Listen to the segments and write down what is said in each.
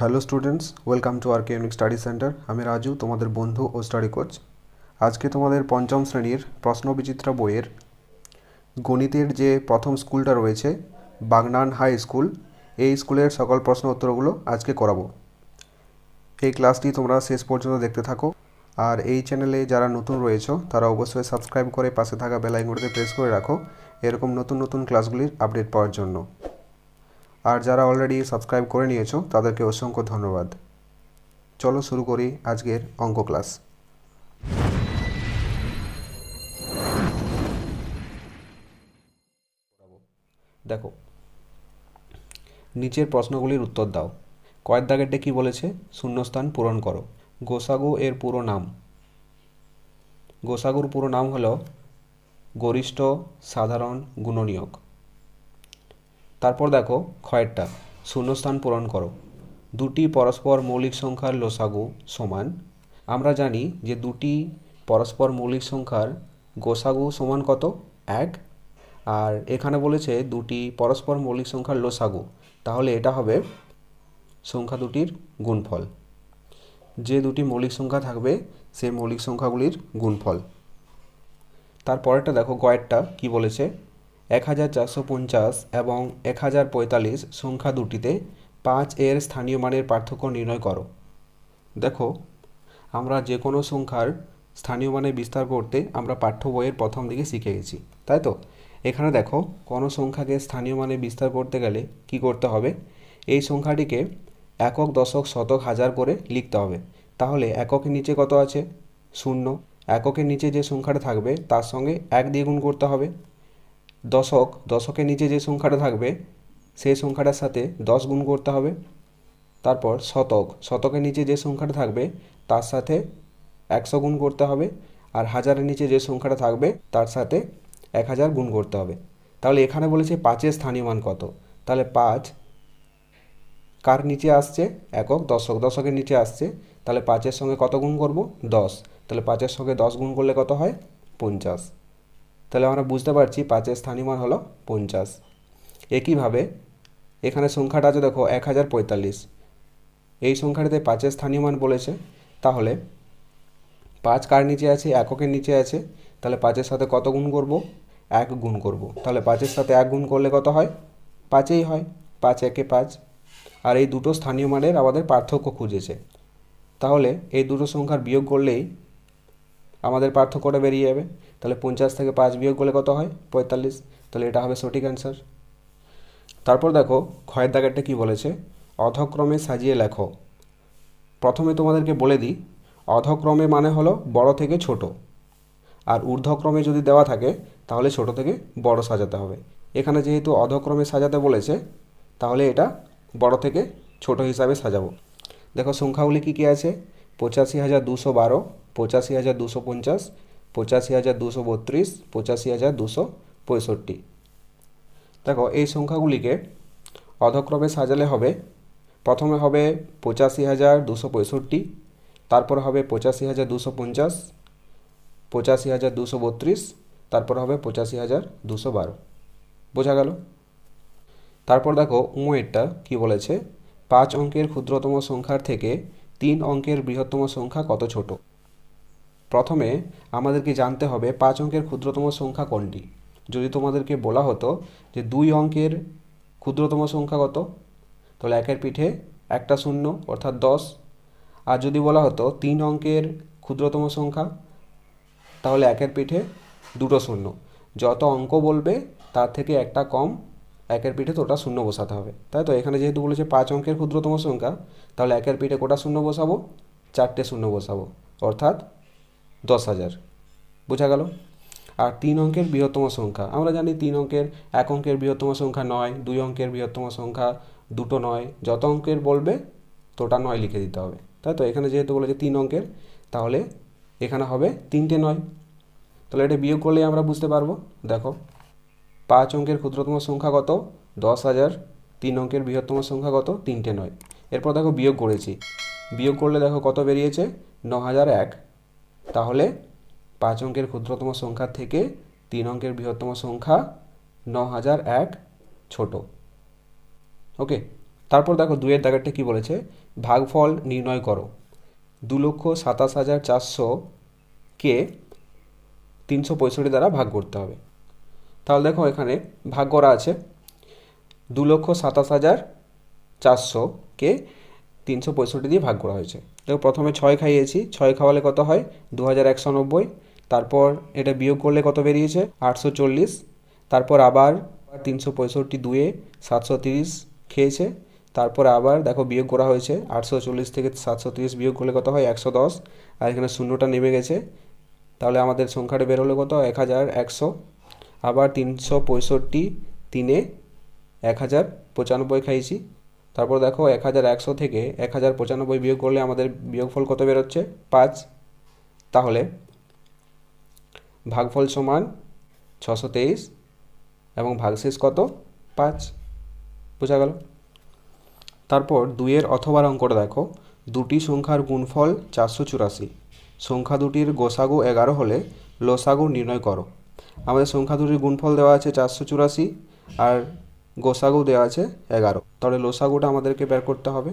Hello students welcome to our unique study centre আমি রাজু, তোমাদের বন্ধু ও স্টাডি কোচ আজকে তোমাদের পঞ্চম শ্রেণির প্রশ্ন বিচিত্রা বইয়ের গণিতের যে প্রথম স্কুলটা রয়েছে, বাগনান হাই স্কুল, এই স্কুলের সকল প্রশ্ন উত্তরগুলো আজকে করাবো। এই ক্লাসটি তোমরা শেষ পর্যন্ত দেখতে থাকো। আর এই চ্যানেলে যারা নতুন রয়েছো, তারা অবশ্যই সাবস্ক্রাইব করে পাশে থাকা বেল আইকনটিতে প্রেস করে রাখো। এরকম নতুন নতুন ক্লাসগুলির আপডেট পাওয়ার জন্য। আর যারা অলরেডি সাবস্ক্রাইব করে নিয়েছো, তাদেরকে অসংখ্য ধন্যবাদ। চলো শুরু করি আজকের অঙ্ক ক্লাস দেখো, নিচের প্রশ্নগুলির উত্তর দাও। কয়ের দাগেরটা কি বলেছে? শূন্যস্থান পূরণ করো। গোসাগু এর পুরো নাম। গোসাগুর পুরো নাম হলো গরিষ্ঠ, সাধারণ, গুণনীয়ক। তারপর দেখো, ক্ষয়েরটা। শূন্যস্থান পূরণ করো। দুটি পরস্পর মৌলিক সংখ্যার লোসাগু সমান। আমরা জানি যে দুটি পরস্পর মৌলিক সংখ্যার গোসাগু সমান কত? এক। আর এখানে বলেছে দুটি পরস্পর মৌলিক সংখ্যার লোসাগু। তাহলে এটা হবে সংখ্যা দুটির গুণফল। যে দুটি মৌলিক সংখ্যা থাকবে, সেই মৌলিক সংখ্যাগুলির গুণফল। তারপরেরটা দেখো, গয়েরটা কি বলেছে? এক হাজার চারশো পঞ্চাশ এবং এক হাজার পঁয়তাল্লিশ সংখ্যা দুটিতে পাঁচ এর স্থানীয় মানের পার্থক্য নির্ণয় করো। দেখো, আমরা যে কোনো সংখ্যার স্থানীয় মানে বিস্তার করতে আমরা পাঠ্য বইয়ের প্রথম দিকে শিখে গেছি, তাই তো? এখানে দেখো, কোনো সংখ্যাকে স্থানীয় মানে বিস্তার করতে গেলে কি করতে হবে? এই সংখ্যাটিকে একক, দশক, শতক, হাজার করে লিখতে হবে। তাহলে এককের নিচে কত আছে? শূন্য। এককের নিচে যে সংখ্যাটা থাকবে, তার সঙ্গে এক দিয়ে গুণ করতে হবে। দশক, দশকের নিচে যে সংখ্যাটা থাকবে, সেই সংখ্যাটার সাথে দশ গুণ করতে হবে। তারপর শতক, শতকের নিচে যে সংখ্যাটা থাকবে, তার সাথে একশো গুণ করতে হবে। আর হাজারের নিচে যে সংখ্যাটা থাকবে, তার সাথে এক হাজার গুণ করতে হবে। তাহলে এখানে বলেছে পাঁচের স্থানীয় মান কত? তাহলে পাঁচ কার নিচে আসছে? একক, দশক, দশকের নিচে আসছে। তাহলে পাঁচের সঙ্গে কত গুণ করব? দশ। তাহলে পাঁচের সঙ্গে দশ গুণ করলে কত হয়? পঞ্চাশ। তাহলে আমরা বুঝতে পারছি পাঁচের স্থানীয় মান হলো পঞ্চাশ। একইভাবে এখানে সংখ্যাটা আছে দেখো এক হাজার পঁয়তাল্লিশ। এই সংখ্যাটিতে পাঁচের স্থানীয় মান বলেছে। তাহলে পাঁচ কার নিচে আছে? এককের নিচে আছে। তাহলে পাঁচের সাথে কত গুণ করব? এক গুণ করব। তাহলে পাঁচের সাথে এক গুণ করলে কত হয়? পাঁচেই হয়। পাঁচ একে পাঁচ। আর এই দুটো স্থানীয় মানের আমাদের পার্থক্য খুঁজেছে। তাহলে এই দুটো সংখ্যার বিয়োগ করলেই আমাদের পার্থক্যটা বেরিয়ে যাবে। তাহলে পঞ্চাশ থেকে পাঁচ বিয়োগ করলে কত হয়? পঁয়তাল্লিশ। তাহলে এটা হবে সঠিক অ্যান্সার তারপর দেখো, ক্ষয়ের দাগেরটা কী বলেছে? অধক্রমে সাজিয়ে লেখো। প্রথমে তোমাদেরকে বলে দিই, অধক্রমে মানে হলো বড় থেকে ছোট। আর ঊর্ধ্বক্রমে যদি দেওয়া থাকে, তাহলে ছোট থেকে বড় সাজাতে হবে। এখানে যেহেতু অধক্রমে সাজাতে বলেছে, তাহলে এটা বড় থেকে ছোট হিসাবে সাজাবো। দেখো, সংখ্যাগুলি কী কী আছে? পঁচাশি হাজার দুশো বারো পঁচাশি হাজার দুশো পঞ্চাশ, পঁচাশি হাজার দুশো বত্রিশ, পঁচাশি হাজার দুশো পঁয়ষট্টি। দেখো, এই সংখ্যাগুলিকে অধক্রমে সাজালে হবে। প্রথমে হবে পঁচাশি হাজার দুশো পঁয়ষট্টি, তারপর হবে পঁচাশি হাজার দুশো পঞ্চাশ, পঁচাশি হাজার দুশো বত্রিশ, তারপর হবে পঁচাশি হাজার দুশো বারো। বোঝা গেল? তারপর দেখো উময়েরটা কি বলেছে? পাঁচ অঙ্কের ক্ষুদ্রতম সংখ্যার থেকে তিন অঙ্কের বৃহত্তম সংখ্যা কত ছোট? প্রথমে আমাদেরকে জানতে হবে পাঁচ অঙ্কের ক্ষুদ্রতম সংখ্যা কোনটি? যদি তোমাদেরকে বলা হতো যে দুই অঙ্কের ক্ষুদ্রতম সংখ্যা কত? তাহলে একের পিঠে একটা শূন্য, অর্থাৎ দশ। আর যদি বলা হতো তিন অঙ্কের ক্ষুদ্রতম সংখ্যা, তাহলে একের পিঠে দুটো শূন্য। যত অঙ্ক বলবে, তার থেকে একটা কম, একের পিঠে তো ওটা শূন্য বসাতে হবে। তাই তো? এখানে যেহেতু বলেছে পাঁচ অঙ্কের ক্ষুদ্রতম সংখ্যা, তাহলে একের পিঠে কোটা শূন্য বসাবো? চারটে শূন্য বসাবো। অর্থাৎ দশ হাজার। বোঝা গেল? আর তিন অঙ্কের বৃহত্তম সংখ্যা। আমরা জানি তিন অঙ্কের এক অঙ্কের বৃহত্তম সংখ্যা নয়, দুই অঙ্কের বৃহত্তম সংখ্যা দুটো নয়। যত অঙ্কের বলবে, তোটা নয় লিখে দিতে হবে। তাই তো? এখানে যেহেতু বলেছে তিন অঙ্কের, তাহলে এখানে হবে তিনটে নয়। তাহলে এটা বিয়োগ করলেই আমরা বুঝতে পারব। দেখো, পাঁচ অঙ্কের ক্ষুদ্রতম সংখ্যা কত? দশ হাজার। তিন অঙ্কের বৃহত্তম সংখ্যা কত? তিনটে নয়। এরপর দেখো বিয়োগ করেছি। বিয়োগ করলে দেখো কত বেরিয়েছে? ন হাজার এক। তাহলে পাঁচ অঙ্কের ক্ষুদ্রতম সংখ্যা থেকে তিন অঙ্কের বৃহত্তম সংখ্যা ন হাজার এক ছোট। ওকে, তারপর দেখো দুয়ের দাগেরটা কি বলেছে? ভাগফল নির্ণয় করো। দু লক্ষ সাতাশ হাজার চারশোকে তিনশো পঁয়ষট্টি দ্বারা ভাগ করতে হবে। তাহলে দেখো এখানে ভাগ করা আছে। দু লক্ষ সাতাশ হাজার চারশোকে তিনশো পঁয়ষট্টি দিয়ে ভাগ করা হয়েছে। দেখো প্রথমে ছয় খাইয়েছি, ছয় খাওয়ালে কত হয়? দু হাজার একশো নব্বই। তারপর এটা বিয়োগ করলে কত বেরিয়েছে? আটশো চল্লিশ। তারপর আবার তিনশো পঁয়ষট্টি দুয়ে সাতশো তিরিশ খেয়েছে। তারপর আবার দেখো বিয়োগ করা হয়েছে, আটশো চল্লিশ থেকে সাতশো তিরিশ বিয়োগ করলে কত হয়? একশো দশ। আর এখানে শূন্যটা নেমে গেছে। তাহলে আমাদের সংখ্যাটা বেরোলো কত? এক হাজার একশো। আবার তিনশো পঁয়ষট্টি তিনে এক হাজার পঁচানব্বই খাইছি তারপর দেখো এক হাজার একশো থেকে এক হাজার পঁচানব্বই বিয়োগ করলে আমাদের বিয়োগফল কত বেরোচ্ছে? পাঁচ। তাহলে ভাগফল সমান ছশো তেইশ এবং ভাগশেষ কত? পাঁচ। বোঝা গেল? তারপর দুইয়ের অথবার অঙ্কটা দেখো। দুটি সংখ্যার গুণফল চারশো চুরাশি। সংখ্যা দুটির গোসাগু এগারো হলে লসাগু নির্ণয় করো। আমাদের সংখ্যা দুটির গুণফল দেওয়া আছে চারশো চুরাশি আর গোসাগু দেওয়া আছে এগারো। তাহলে লোসাগুটা আমাদেরকে বের করতে হবে।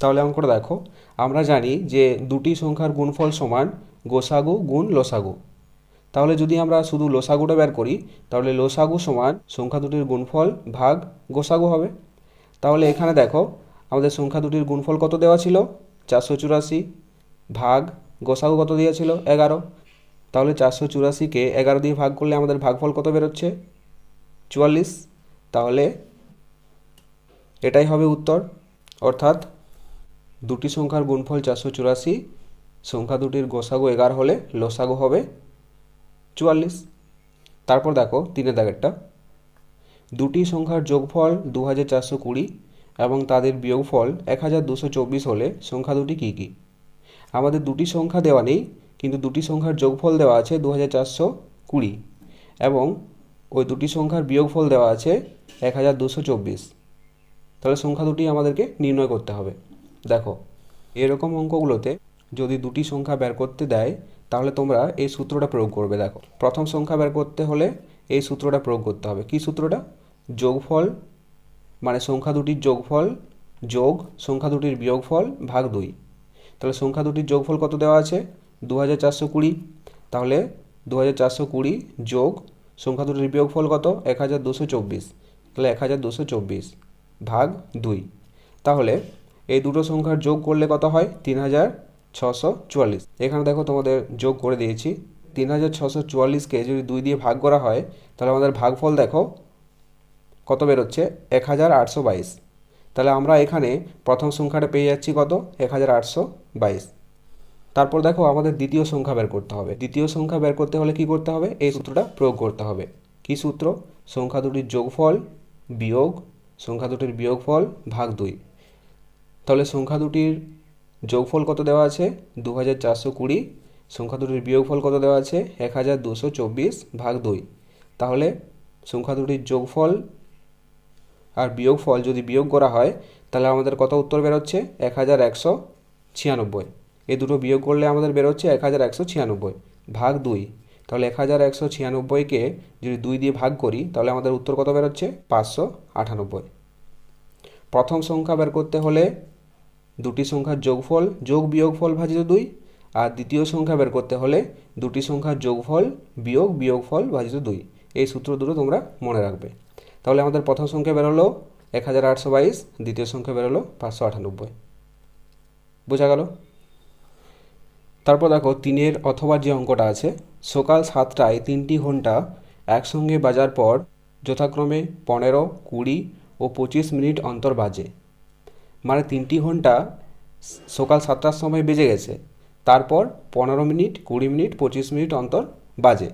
তাহলে অঙ্কটা দেখো, আমরা জানি যে দুটি সংখ্যার গুণফল সমান গোসাগু গুণ লোসাগু। তাহলে যদি আমরা শুধু লোসাগুটা বের করি, তাহলে লোসাগু সমান সংখ্যা দুটির গুণফল ভাগ গোসাগু হবে। তাহলে এখানে দেখো, আমাদের সংখ্যা দুটির গুণফল কত দেওয়া ছিল? চারশো চুরাশি ভাগ গোসাগু কত দেওয়া ছিল এগারো। তাহলে চারশো চুরাশিকে এগারো দিয়ে ভাগ করলে আমাদের ভাগফল কত বেরোচ্ছে? চুয়াল্লিশ। তাহলে এটাই হবে উত্তর। অর্থাৎ দুটি সংখ্যার গুণফল চারশো চুরাশি, সংখ্যা দুটির গোসাগো এগারো হলে লসাগু হবে চুয়াল্লিশ। তারপর দেখো তিনের দাগেরটা। দুটি সংখ্যার যোগফল দু হাজার চারশো কুড়ি এবং তাদের বিয়োগফল এক হাজার দুশো চব্বিশ হলে সংখ্যা দুটি কী কী? আমাদের দুটি সংখ্যা দেওয়া নেই, কিন্তু দুটি সংখ্যার যোগফল দেওয়া আছে দু হাজার চারশো কুড়ি এবং ওই দুটি সংখ্যার বিয়োগফল দেওয়া আছে এক হাজার দুশো চব্বিশ। তাহলে সংখ্যা দুটি আমাদেরকে নির্ণয় করতে হবে। দেখো, এরকম অঙ্কগুলোতে যদি দুটি সংখ্যা বের করতে দেয়, তাহলে তোমরা এই সূত্রটা প্রয়োগ করবে। দেখো, প্রথম সংখ্যা বের করতে হলে এই সূত্রটা প্রয়োগ করতে হবে। কি সূত্রটা? যোগফল মানে সংখ্যা দুটির যোগফল যোগ সংখ্যা দুটির বিয়োগফল ভাগ দুই। তাহলে সংখ্যা দুটির যোগফল কত দেওয়া আছে? দু হাজার চারশো কুড়ি। তাহলে দু হাজার চারশো কুড়ি যোগ সংখ্যা দুটির বিয়োগফল কত? এক হাজার দুশো চব্বিশ। তাহলে এক হাজার দুশো চব্বিশ ভাগ দুই। তাহলে এই দুটো সংখ্যার যোগ করলে কত হয়? তিন হাজার ছশো চুয়াল্লিশ। এখানে দেখো তোমাদের যোগ করে দিয়েছি। তিন হাজার ছশো চুয়াল্লিশকে যদি দুই দিয়ে ভাগ করা হয়, তাহলে আমাদের ভাগফল দেখো কত বেরোচ্ছে? এক হাজার আটশো বাইশ। তাহলে আমরা এখানে প্রথম সংখ্যাটা পেয়ে যাচ্ছি কত? এক হাজার আটশো বাইশ। তারপর দেখো আমাদের দ্বিতীয় সংখ্যা বের করতে হবে। দ্বিতীয় সংখ্যা বের করতে হলে কি করতে হবে? এই সূত্রটা প্রয়োগ করতে হবে। কি সূত্র? সংখ্যা দুটির যোগফল বিয়োগ, সংখ্যা দুটির বিয়োগফল ভাগ দুই। তাহলে সংখ্যা দুটির যোগফল কত দেওয়া আছে? দু হাজার চারশো কুড়ি। সংখ্যা দুটির বিয়োগফল কত দেওয়া আছে? এক হাজার দুশো চব্বিশ ভাগ দুই। তাহলে সংখ্যা দুটির যোগফল আর বিয়োগফল যদি বিয়োগ করা হয়, তাহলে আমাদের কত উত্তর বেরোচ্ছে এক হাজার একশো ছিয়ানব্বই। এই দুটো বিয়োগ করলে আমাদের বেরোচ্ছে এক হাজার একশো ছিয়ানব্বই ভাগ দুই। তাহলে এক হাজার একশো ছিয়ানব্বইকে যদি দুই দিয়ে ভাগ করি, তাহলে আমাদের উত্তর কত বেরোচ্ছে? পাঁচশো আটানব্বই। প্রথম সংখ্যা বের করতে হলে দুটি সংখ্যার যোগফল, যোগ বিয়োগফল ভাজিত দুই, আর দ্বিতীয় সংখ্যা বের করতে হলে দুটি সংখ্যার যোগফল, বিয়োগ বিয়োগফল ভাজিত দুই। এই সূত্র দুটো তোমরা মনে রাখবে। তাহলে আমাদের প্রথম সংখ্যা বেরোলো এক হাজার আটশো বাইশ, দ্বিতীয় সংখ্যা বেরোলো পাঁচশো আটানব্বই। বোঝা গেল? তারপর দেখো তিনের অথবা যে অঙ্কটা আছে, সকাল সাতটায় তিনটি ঘণ্টা একসঙ্গে বাজার পর যথাক্রমে পনেরো, কুড়ি ও পঁচিশ মিনিট অন্তর বাজে। মানে তিনটি ঘণ্টা সকাল সাতটার সময় বেজে গেছে, তারপর পনেরো মিনিট, কুড়ি মিনিট, পঁচিশ মিনিট অন্তর বাজে।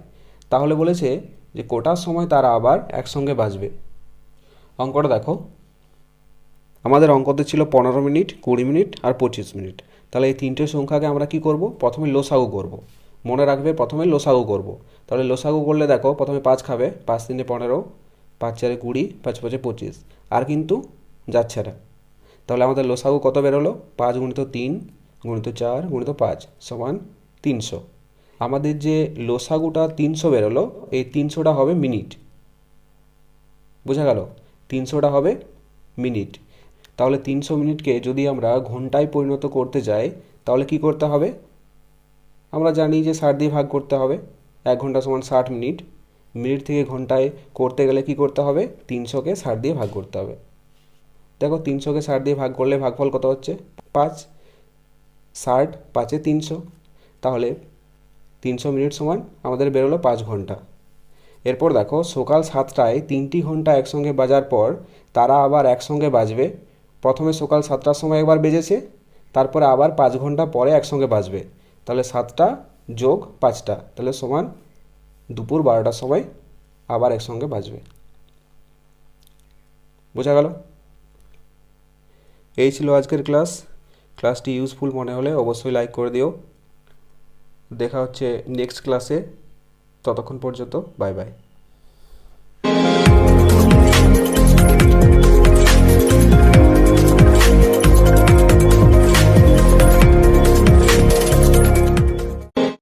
তাহলে বলেছে যে কোটার সময় তারা আবার একসঙ্গে বাজবে। অঙ্কটা দেখো। আমাদের অঙ্কতে ছিল পনেরো মিনিট, কুড়ি মিনিট আর পঁচিশ মিনিট। তাহলে এই তিনটে সংখ্যাকে আমরা কি করব? প্রথমে লোসাগু করব। মনে রাখবে প্রথমে লোসাগু করব। তাহলে লোসাগু করলে দেখো, প্রথমে পাঁচ খাবে, পাঁচ তিনে পনেরো, পাঁচ চারে কুড়ি, পাঁচ পাঁচে পঁচিশ। আর কিন্তু যাচ্ছে না। তাহলে আমাদের লোসাগু কত বেরোলো? পাঁচ গুণিত তিন, গুণিত চার, গুণিত পাঁচ, সমান তিনশো। আমাদের যে লোসাগুটা তিনশো বেরোলো, এই তিনশোটা হবে মিনিট। বোঝা গেল? তিনশোটা হবে মিনিট। তাহলে তিনশো মিনিটকে যদি আমরা ঘন্টায় পরিণত করতে যাই, তাহলে কি করতে হবে? আমরা জানি যে ষাট দিয়ে ভাগ করতে হবে, এক ঘণ্টা সমান ষাট মিনিট। মিনিট থেকে ঘন্টায় করতে গেলে কি করতে হবে? তিনশোকে ষাট দিয়ে ভাগ করতে হবে। দেখো, তিনশোকে ষাট দিয়ে ভাগ করলে ভাগফল কত হচ্ছে? পাঁচ। ষাট পাঁচে তিনশো। তাহলে তিনশো মিনিট সমান আমাদের বেরোলো পাঁচ ঘণ্টা। এরপর দেখো, সকাল সাতটায় তিনটি ঘণ্টা একসঙ্গে বাজার পর তারা আবার একসঙ্গে বাজবে। প্রথমে সকাল সাতটার সময় একবার বেজেছে, তারপরে আবার পাঁচ ঘণ্টা পরে একসঙ্গে বাজবে। তাহলে সাতটা যোগ পাঁচটা, তাহলে সমান দুপুর বারোটার সময় আবার একসঙ্গে বাজবে। বোঝা গেল? এই ছিল আজকের ক্লাস। ক্লাসটি ইউজফুল মনে হলে অবশ্যই লাইক করে দিও। দেখা হচ্ছে নেক্সট ক্লাসে। ততক্ষণ পর্যন্ত বাই বাই।